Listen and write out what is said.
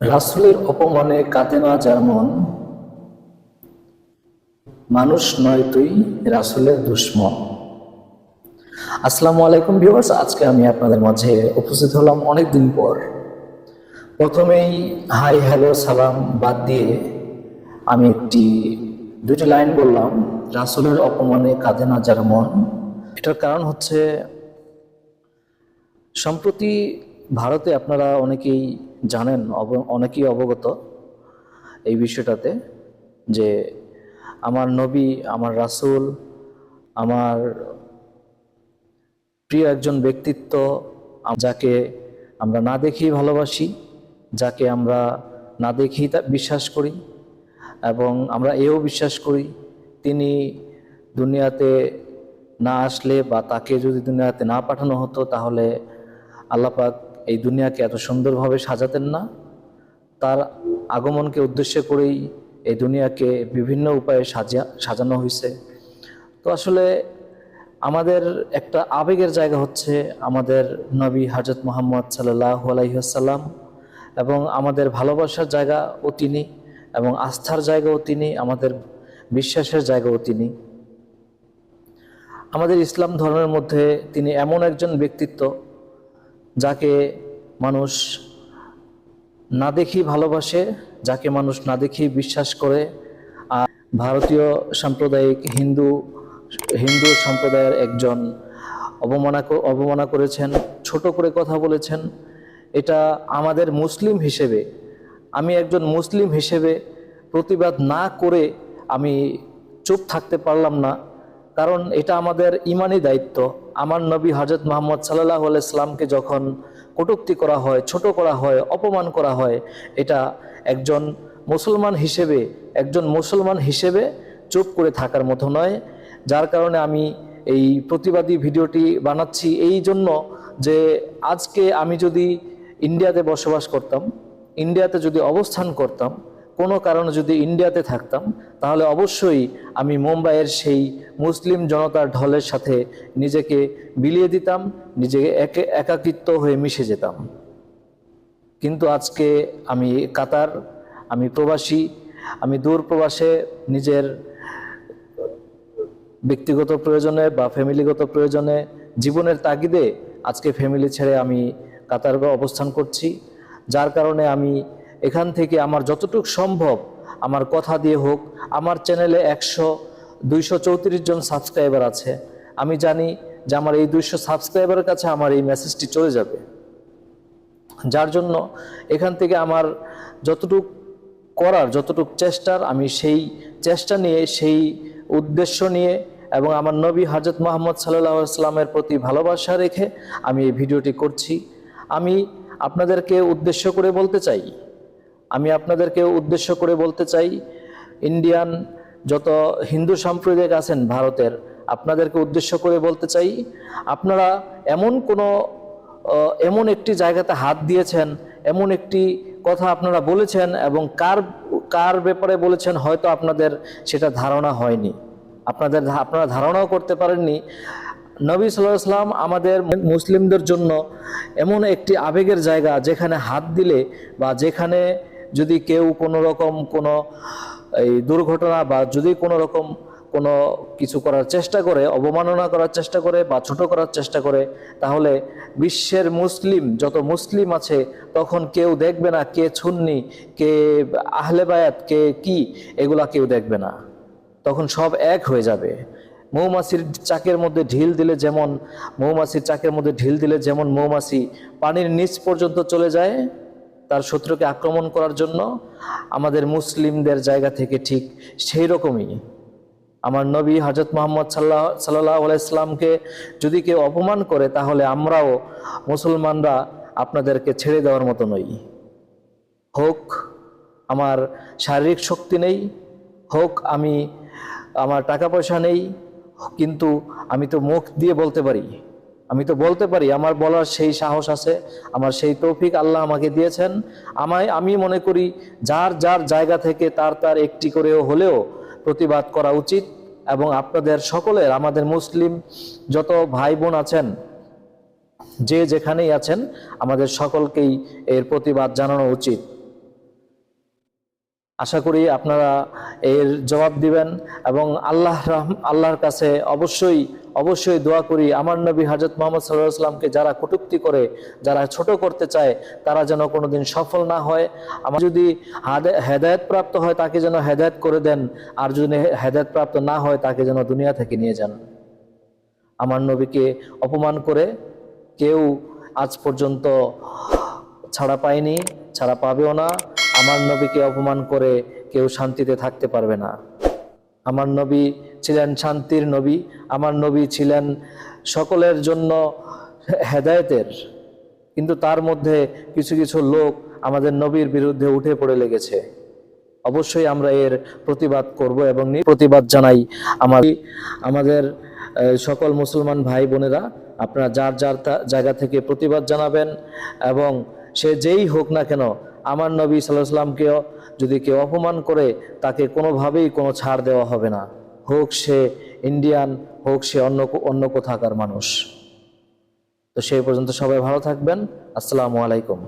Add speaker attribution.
Speaker 1: রাসূলের অপমানে কাঁদে না যার মন মানুষ নয় তুই, রাসূলের দুশ্মন। আসসালামু আলাইকুম ভিউয়ার্স, আজকে আমি আপনাদের মাঝে উপস্থিত হলাম অনেক দিন পর। প্রথমেই হাই, হ্যালো, সালাম বাদ দিয়ে আমি একটি দুটি লাইন বললাম, রাসুলের অপমানে কাঁদে না যার মন। এটার কারণ হচ্ছে সম্প্রতি ভারতে আপনারা অনেকেই জানেন অনেকেই অবগত এই বিষয়টাতে যে আমার নবী, আমার রাসূল, আমার প্রিয় একজন ব্যক্তিত্ব যাকে আমরা না দেখেই ভালোবাসি, যাকে আমরা না দেখেই বিশ্বাস করি এবং আমরা এও বিশ্বাস করি, তিনি দুনিয়াতে না আসলে বা তাকে যদি দুনিয়াতে না পাঠানো হতো তাহলে আল্লাপাক এই দুনিয়াকে এত সুন্দরভাবে সাজাতেন না। তার আগমনকে উদ্দেশ্য করেই এই দুনিয়াকে বিভিন্ন উপায়ে সাজা সাজানো হয়েছে তো আসলে আমাদের একটা আবেগের জায়গা হচ্ছে আমাদের নবী হজরত মোহাম্মদ সাল্লাহ আলাইসাল্লাম এবং আমাদের ভালোবাসার জায়গা ও তিনি এবং আস্থার জায়গাও তিনি, আমাদের বিশ্বাসের জায়গাও তিনি। আমাদের ইসলাম ধর্মের মধ্যে তিনি এমন একজন ব্যক্তিত্ব যাকে মানুষ না দেখেই ভালোবাসে, যাকে মানুষ না দেখেই বিশ্বাস করে। আর ভারতীয় সাম্প্রদায়িক হিন্দু হিন্দু সম্প্রদায়ের একজন অবমানা ক- অবমানা করেছেন, ছোট করে কথা বলেছেন। এটা আমাদের মুসলিম হিসেবে, আমি একজন মুসলিম হিসেবে প্রতিবাদ না করে আমি চুপ থাকতে পারলাম না। কারণ এটা আমাদের ইমানি দায়িত্ব। আমার নবী হজরত মোহাম্মদ সাল্লাহ ইসলামকে যখন কটূক্তি করা হয়, ছোট করা হয়, অপমান করা হয়, এটা একজন মুসলমান হিসেবে, একজন মুসলমান হিসেবে চুপ করে থাকার মতো নয়। যার কারণে আমি এই প্রতিবাদী ভিডিওটি বানাচ্ছি এই জন্য যে আজকে আমি যদি ইন্ডিয়াতে বসবাস করতাম, ইন্ডিয়াতে যদি অবস্থান করতাম কোনো কারণে যদি ইন্ডিয়াতে থাকতাম, তাহলে অবশ্যই আমি মুম্বাইয়ের সেই মুসলিম জনতার ঢলের সাথে নিজেকে বিলিয়ে দিতাম নিজেকে একে, একাকিত্ব হয়ে মিশে যেতাম। কিন্তু আজকে আমি কাতার, আমি প্রবাসী, আমি দূর প্রবাসে নিজের ব্যক্তিগত প্রয়োজনে বা ফ্যামিলিগত প্রয়োজনে জীবনের তাগিদে আজকে ফ্যামিলি ছেড়ে আমি কাতার অবস্থান করছি, যার কারণে আমি এখান থেকে আমার যতটুকু সম্ভব আমার কথা দিয়ে হোক, আমার চ্যানেলে একশো, দুইশো চৌত্রিশ জন সাবস্ক্রাইবার আছে। আমি জানি যে আমার এই দুইশো সাবস্ক্রাইবারের কাছে আমার এই মেসেজটি চলে যাবে। যার জন্য এখান থেকে আমার যতটুক করার, যতটুক চেষ্টার, আমি সেই চেষ্টা নিয়ে, সেই উদ্দেশ্য নিয়ে এবং আমার নবী হজরত মোহাম্মদ সাল্লাহ সাল্লামের প্রতি ভালোবাসা রেখে আমি এই ভিডিওটি করছি। আমি আপনাদেরকে উদ্দেশ্য করে বলতে চাই আমি আপনাদেরকে উদ্দেশ্য করে বলতে চাই ইন্ডিয়ান যত হিন্দু সাম্প্রদায়িক আছেন ভারতের, আপনাদেরকে উদ্দেশ্য করে বলতে চাই, আপনারা এমন কোনো এমন একটি জায়গাতে হাত দিয়েছেন, এমন একটি কথা আপনারা বলেছেন এবং কার কার ব্যাপারে বলেছেন হয়তো আপনাদের সেটা ধারণা হয়নি। আপনাদের আপনারা ধারণাও করতে পারেননি। নবী সাল্লাম আমাদের মুসলিমদের জন্য এমন একটি আবেগের জায়গা যেখানে হাত দিলে বা যেখানে যদি কেউ কোনো রকম কোনো, এই দুর্ঘটনা বা যদি কোনো রকম কোনো কিছু করার চেষ্টা করে, অবমাননা করার চেষ্টা করে বা ছোট করার চেষ্টা করে, তাহলে বিশ্বের মুসলিম যত মুসলিম আছে, তখন কেউ দেখবে না কে ছুন্নি কে আহলে বায়াত, কে কি, এগুলা কেউ দেখবে না। তখন সব এক হয়ে যাবে। মৌমাছির চাকের মধ্যে ঢিল দিলে যেমন, মৌমাছির চাকের মধ্যে ঢিল দিলে যেমন মৌমাছি পানির নিচ পর্যন্ত চলে যায় তার শত্রুকে আক্রমণ করার জন্য আমাদের মুসলিমদের জায়গা থেকে ঠিক সেই রকমই আমার নবী হজরত মোহাম্মদ সাল্লাহ সাল্লাহ আলাইসলামকে যদি কেউ অপমান করে, তাহলে আমরাও মুসলমানরা আপনাদেরকে ছেড়ে দেওয়ার মতো নই। হোক, আমার শারীরিক শক্তি নেই, হোক আমি, আমার টাকা পয়সা নেই, কিন্তু আমি তো মুখ দিয়ে বলতে পারি। আমি তো বলতে পারি, আমার বলার সেই সাহস আছে, আমার সেই তৌফিক আল্লাহ আমাকে দিয়েছেন। আমায়, আমি মনে করি যার যার জায়গা থেকে তার তার একটি করেও হলেও প্রতিবাদ করা উচিত এবং আপনাদের সকলের, আমাদের মুসলিম যত ভাই বোন আছেন, যে যেখানেই আছেন, আমাদের সকলকেই এর প্রতিবাদ জানানো উচিত। আশা করি আপনারা এর জবাব দিবেন এবং আল্লাহ রাহ- আল্লাহর কাছে অবশ্যই অবশ্যই দোয়া করি। আমার নবী হাজরত মোহাম্মদ সাল্লাহ যারা কটূক্তি করে, যারা ছোট করতে চায়, তারা যেন কোনোদিন সফল না হয়। আমার যদি হাদে- হেদায়েত প্রাপ্ত হয়, তাকে যেন হেদায়ত করে দেন। আর যদি হেদায়েত প্রাপ্ত না হয়, তাকে যেন দুনিয়া থেকে নিয়ে যান। আমার নবীকে অপমান করে কেউ আজ পর্যন্ত ছাড়া পায়নি, ছাড়া পাবেও না। আমার নবীকে অপমান করে কেউ শান্তিতে থাকতে পারবে না। আমার নবী ছিলেন শান্তির নবী, আমার নবী ছিলেন সকলের জন্য হেদায়েতের। কিন্তু তার মধ্যে কিছু কিছু লোক আমাদের নবীর বিরুদ্ধে উঠে পড়ে লেগেছে। অবশ্যই আমরা এর প্রতিবাদ করব এবং প্রতিবাদ জানাই আমার আমাদের সকল মুসলমান ভাই বোনেরা। আপনারা যার যার জায়গা থেকে প্রতিবাদ জানাবেন এবং সে যেই হোক না কেন আমার নবী সাল্লাহ সাল্লামকেও যদি কেউ অপমান করে, তাকে কোনোভাবেই কোনো ছাড় দেওয়া হবে না। হোক সে ইন্ডিয়ান হোক সে অন্য অন্য কোথাকার মানুষ। তো সেই পর্যন্ত সবাই ভালো থাকবেন। আসসালামু আলাইকুম।